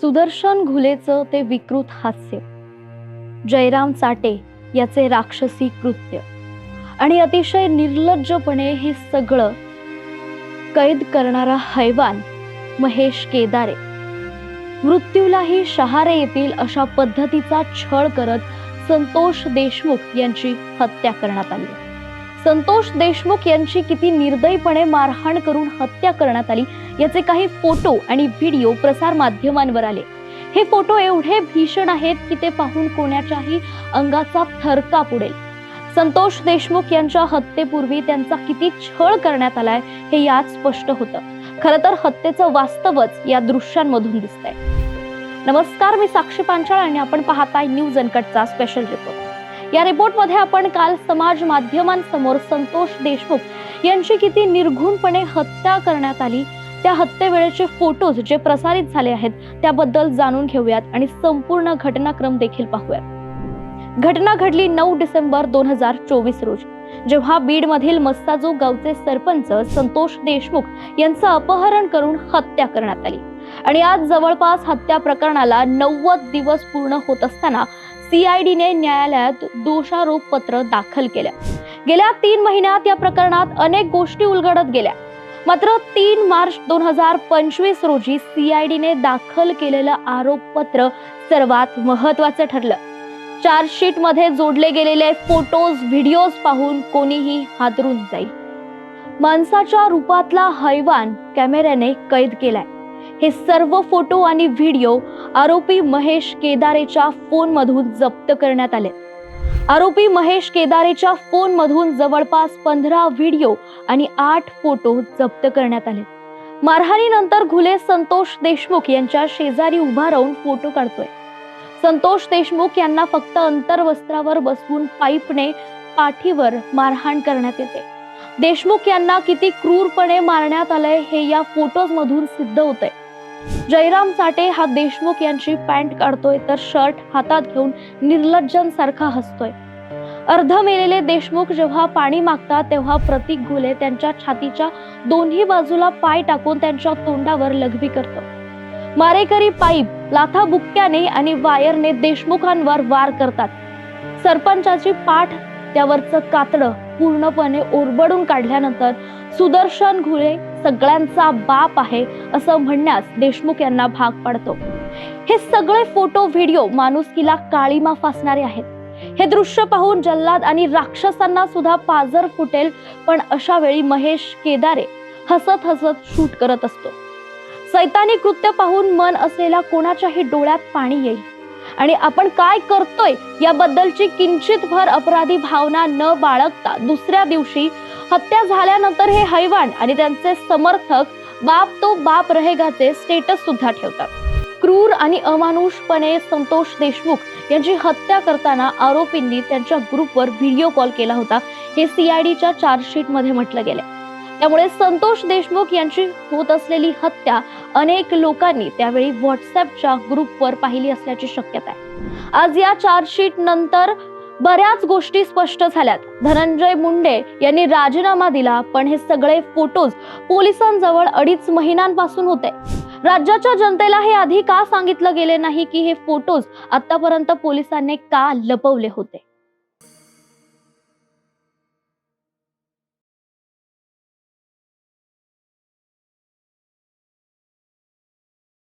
सुदर्शन घुलेचं ते विकृत हास्य. जयराम चाटे याचे राक्षसी कृत्य. आणि अतिशय निर्लज्जपणे हे सगळं कैद करणारा हैवान महेश केदारे. मृत्यूलाही शहारे येतील अशा पद्धतीचा छळ करत संतोष देशमुख यांची हत्या करण्यात आली. संतोष देशमुख यांची किती निर्दयीपणे मारहाण करून हत्या करण्यात आली याचे काही फोटो आणि व्हिडिओ प्रसार माध्यमांवर आले. हे फोटो एवढे भीषण आहेत की ते पाहून कोणाच्याही अंगाचा थरकाप उडेल संतोष देशमुख यांच्या हत्येपूर्वी त्यांचा किती छळ करण्यात आलाय हे यात स्पष्ट होतं. खरं तर हत्येचं वास्तवच या दृश्यांमधून दिसतंय. नमस्कार मी साक्षी पांचाळ आणि आपण पाहताय न्यूज अनकटचा स्पेशल रिपोर्ट या रिपोर्टमध्ये आपण काल समाज माध्यमांसमोर संतोष देशमुख यांची किती निर्घुणपणे हत्या करण्यात आली. त्या हत्येवेळेचे फोटोज जे प्रसारित झाले आहेत त्याबद्दल जाणून घेऊयात आणि संपूर्ण घटनाक्रम देखील पाहूयात. घटना घडली नऊ डिसेंबर दोन हजार चोवीस रोजी. जेव्हा बीड मधील मस्साजो गावचे सरपंच संतोष देशमुख यांचं अपहरण करून हत्या करण्यात आली. आणि आज जवळपास हत्या प्रकरणाला नव्वद दिवस पूर्ण होत असताना सीआयडीने न्यायालयात दोषारोप पत्र दाखल केलं. गेल्या तीन महिन्यात या प्रकरणात अनेक गोष्टी उलगडत गेल्या. मात्र तीन मार्च दोन हजार पंचवीस रोजी सीआयडीने दाखल केलेलं आरोपपत्र सर्वात महत्वाचं ठरलं. चार्जशीटमध्ये जोडले गेलेले फोटोज व्हिडिओज पाहून कोणीही हादरून जाईल. माणसाच्या रूपातला हैवान कॅमेऱ्याने कैद केलाय. हे सर्व फोटो आणि व्हिडिओ आरोपी महेश केदारेच्या फोन मधून जप्त करण्यात आले. आरोपी महेश केदारेच्या फोनमधून जवळपास पंधरा व्हिडिओ आणि आठ फोटो जप्त करण्यात आले. मारहाणीनंतर घुले संतोष देशमुख यांच्या शेजारी उभा राहून फोटो काढतोय. संतोष देशमुख यांना फक्त अंतर्वस्त्रावर बसवून पाईपने पाठीवर मारहाण करण्यात येते. देशमुख यांना किती क्रूरपणे मारण्यात आलंय हे या फोटोज मधून सिद्ध होतंय. जयराम साठे हा देशमुख यांची पॅन्ट काढतोय तर शर्ट हातात घेऊन निर्लज्जांसारखा हसतोय. अर्ध मेलेले देशमुख जेव्हा पाणी मागतात तेव्हा प्रतीक घुले त्यांच्या छातीच्या दोन्ही बाजूला पाय टाकून त्यांच्या तोंडावर लघवी करतो. मारेकरी पाईप लाथा बुक्क्याने आणि वायरने देशमुखांवर वार करतात. सरपंचाची पाठ त्यावरचं कातडं पूर्णपणे ओरबडून काढल्यानंतर सुदर्शन घुले सगळ्यांचा बाप आहे असं म्हणण्यास देशमुख यांना भाग पडतो. हे सगळे फोटो व्हिडिओ माणुसकीला काळीमा फासणारे आहेत. हे दृश्य पाहून जल्लाद आणि राक्षसांना सुद्धा पाजर फुटेल पण अशा वेळी महेश केदारे हसत हसत शूट करत असतो. सैतानी कृत्य पाहून मन असलेल्या कोणाच्याही डोळ्यात पाणी येईल. आणि आपण काय करतोय याबद्दलची किंचित भर अपराधी भावना न बाळगता दुसऱ्या दिवशी हत्या झाल्यानंतर हे हैवान आणि त्यांचे समर्थक बाप तो बाप रहेगाचे स्टेटस सुद्धा ठेवतात. क्रूर आणि अमानुषपणे संतोष देशमुख यांची हत्या करताना आरोपींनी त्यांच्या ग्रुपवर व्हिडिओ कॉल केला होता. हे सीआयडीच्या चार्जशीटमध्ये म्हटलं गेलं त्यामुळे संतोष देशमुख यांची होत असलेली हत्या अनेक लोकांनी त्यावेळी व्हॉट्सअपच्या ग्रुपवर पाहिली असल्याची शक्यता आहे. आज या चार्जशीट नंतर बऱ्याच गोष्टी स्पष्ट झाल्यात. धनंजय मुंडे यांनी राजीनामा दिला पण हे सगळे फोटोज पोलिसांजवळ अडीच महिन्यांपासून होते. राज्याच्या जनतेला हे आधी का सांगितलं गेले नाही की हे फोटोज आतापर्यंत पोलिसांनी का लपवले होते?